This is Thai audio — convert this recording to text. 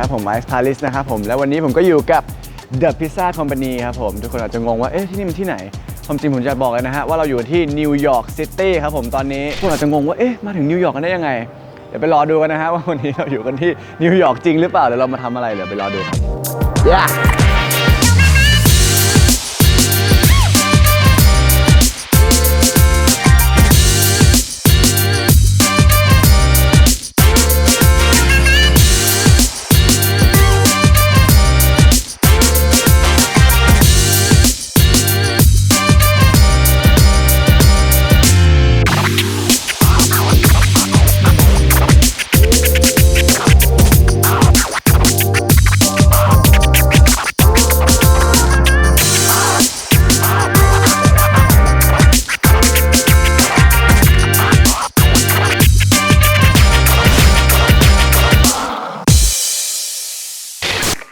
ครับผมไอซ์พาริสนะครับผมแล้ววันนี้ผมก็อยู่กับ The Pizza Company ครับผม ทุกคนอาจจะงงว่า เอ๊ะ ที่นี่มันที่ไหน ความจริงผมจะบอกเลยนะฮะ ว่าเราอยู่ที่นิวยอร์กซิตี้ครับผมตอนนี้ทุกคนอาจจะงงว่า เอ๊ะ มาถึงนิวยอร์กกันได้ยังไง เดี๋ยวไปรอดูกันนะฮะว่าวันนี้เราอยู่กันที่นิวยอร์กจริงหรือเปล่าเดี๋ยวเรามาทำอะไรเดี๋ยวไปรอดูครับ yeah